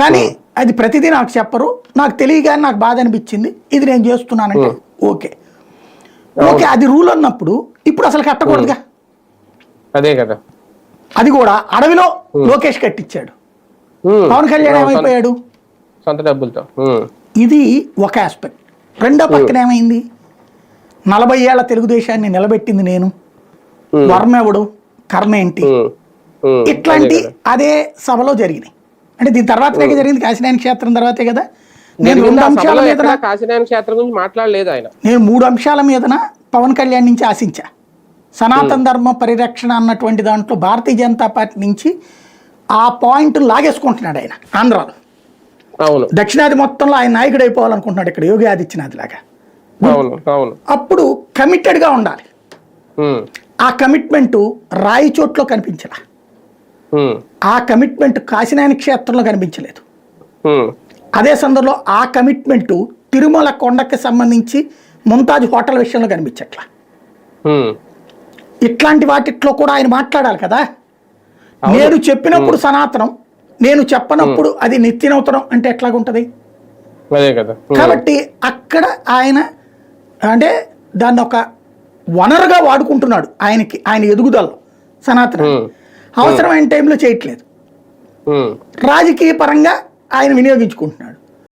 కానీ అది ప్రతిదీ నాకు చెప్పరు. నాకు తెలియగానే నాకు బాధ అనిపించింది. ఇది నేను చేస్తున్నానంటే ఓకే. ఓకే అది రూల్ అన్నప్పుడు ఇప్పుడు అసలు కట్టకూడదుగా? అదే కదా. అది కూడా అడవిలో లోకేష్ కట్టించాడు. పవన్ కళ్యాణ్ ఏమైపోయాడు? సొంత డబ్బులతో. ఇది ఒక ఆస్పెక్ట్ రెండో పక్కన ఏమైంది? నలభై ఏళ్ళ తెలుగుదేశాన్ని నిలబెట్టింది నేను. వర్మ ఎవడు కర్మ ఏంటి. ఇట్లాంటి అదే సభలో జరిగినాయి. అంటే దీని తర్వాతనే జరిగింది కాశీనాయన క్షేత్రం తర్వాతే కదా? నేను రెండు అంశాల మీద కాశీనారాయణ క్షేత్రం గురించి మాట్లాడలేదు ఆయన. నేను మూడు అంశాల మీదన పవన్ కళ్యాణ్ నుంచి ఆశించా. సనాతన ధర్మ పరిరక్షణ అన్నటువంటి దాంట్లో భారతీయ జనతా పార్టీ నుంచి ఆ పాయింట్ లాగేసుకుంటున్నాడు ఆయన ఆంధ్రాలో. అవును. దక్షిణాది మొత్తంలో ఆయన నాయకుడు అయిపోవాలనుకుంటున్నాడు ఇక్కడ యోగి ఆదిత్యనాథ్ లాగా. అవును అవును. అప్పుడు కమిటెడ్గా ఉండాలి. ఆ కమిట్మెంట్ రాయి చోట్లో కనిపించలా. ఆ కమిట్మెంట్ కాశీనాయన క్షేత్రంలో కనిపించలేదు. అదే సందర్భంలో ఆ కమిట్మెంట్ తిరుమల కొండకి సంబంధించి ముంతాజ్ హోటల్ విషయంలో కనిపించట్లా. ఇట్లాంటి వాటిట్లో కూడా ఆయన మాట్లాడాలి కదా. నేను చెప్పినప్పుడు సనాతనం నేను చెప్పనప్పుడు అది నిత్యనూతనం అంటే ఎట్లాగుంటది. కాబట్టి అక్కడ ఆయన అంటే దాన్ని ఒక వనరుగా వాడుకుంటున్నాడు ఆయనకి ఆయన ఎదుగుదలలో సనాతన. అవసరమైన టైంలో చేయట్లేదు. రాజకీయ పరంగా ఆయన వినియోగించుకుంటున్నాడు